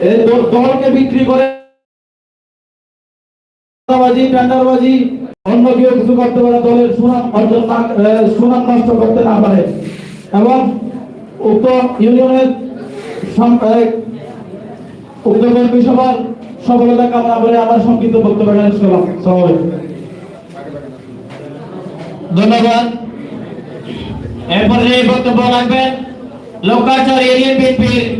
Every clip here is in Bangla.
এই দল- দলকে বিক্রি করে অন্য কেউ কিছু করতে পারে, দলের সুনাম সুনাম নষ্ট করতে না পারে। এবং উক্ত ইউনিয়নের উক্ত কর্মী সভার সফলতা কামনা করে আমার সংক্ষিপ্ত বক্তব্য শেষ সবাই ধন্যবাদ। এরপরে বক্তব্য রাখবেন, লোকাচার এরিয়া বিএনপির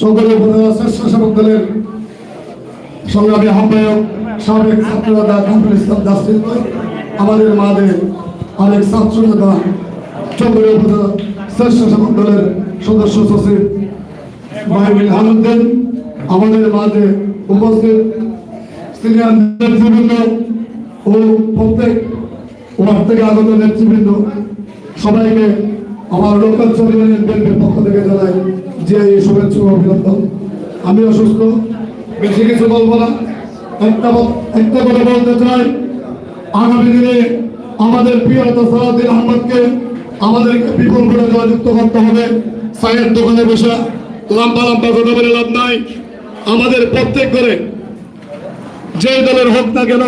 চৌধুরী উপজেলা স্বেচ্ছাসেবক দলের সংগ্রামী আহ্বায়ক সাবেক ইসলাম দাসিল আমাদের মাঝে আরেক ছাত্রনেতা চৌধুরী উপজেলা স্বেচ্ছাসেবক দলের সদস্য সচিব মাহিবুল হালুদ্দিন আমাদের মাঝে উপস্থিত সিনিয়র নেতৃবৃন্দ ও প্রত্যেক ওয়ার্ড থেকে আগত নেতৃবৃন্দ, সবাইকে আমার লোকাল চৌধুরী পক্ষ থেকে জানাই যে এই শুভেচ্ছা অভিনন্দন। আমি অসুস্থ বেশি কিছু বলব না একটা একটা করে বলতে চাই। আগামী দিনে আমাদের প্রিয় নেতা সালাউদ্দিন আহমদকে আমাদেরকে বিপুল করে জয়যুক্ত করতে হবে। চায়ের দোকানে বসে লম্বা লম্বা কথা বলে লাভ নাই। আমাদের প্রত্যেক করে যে দলের হোক না কেন,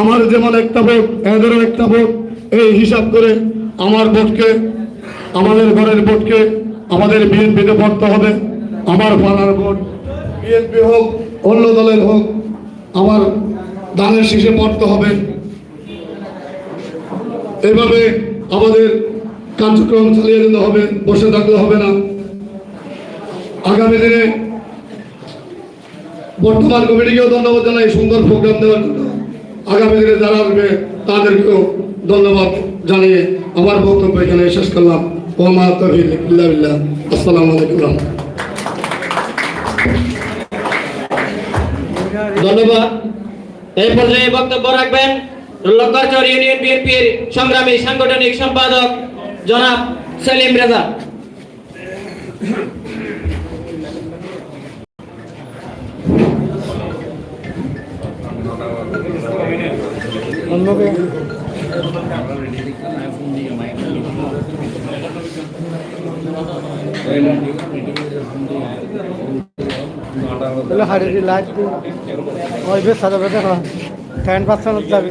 আমার যেমন একটা ভোট, এদেরও একটা ভোট। এই হিসাব করে আমার ভোটকে, আমাদের ঘরের ভোটকে আমাদের বিএনপিতে পড়তে হবে, আমার পাড়ার ভোট, বিএনপি হোক, অন্য দলের হোক, আমার দানের শীষে পড়তে হবে। এইভাবে আমাদের কার্যক্রম চালিয়ে যেতে হবে, বসে থাকলে হবে না। আগামী দিনে বর্তমান কমিটিকেও ধন্যবাদ জানাই সুন্দর প্রোগ্রাম দেওয়ার জন্য। আগামী দিনে যারা আসবে, তাদেরকেও ধন্যবাদ জানিয়ে আমার বক্তব্য এখানে শেষ করলাম। ওমা তহিল ইল্লাহ আসসালামু আলাইকুম ধন্যবাদ। এই পর্যায়ে বক্তব্য রাখবেন লোকাচার ইউনিয়ন বিএনপির সংগ্রামী সাংগঠনিক সম্পাদক জনাব সেলিম রেজা। তাহলে হারিয়ে লাইট ওই বেশ সাদা বেদে টেন পার্সেন্ট যাবে।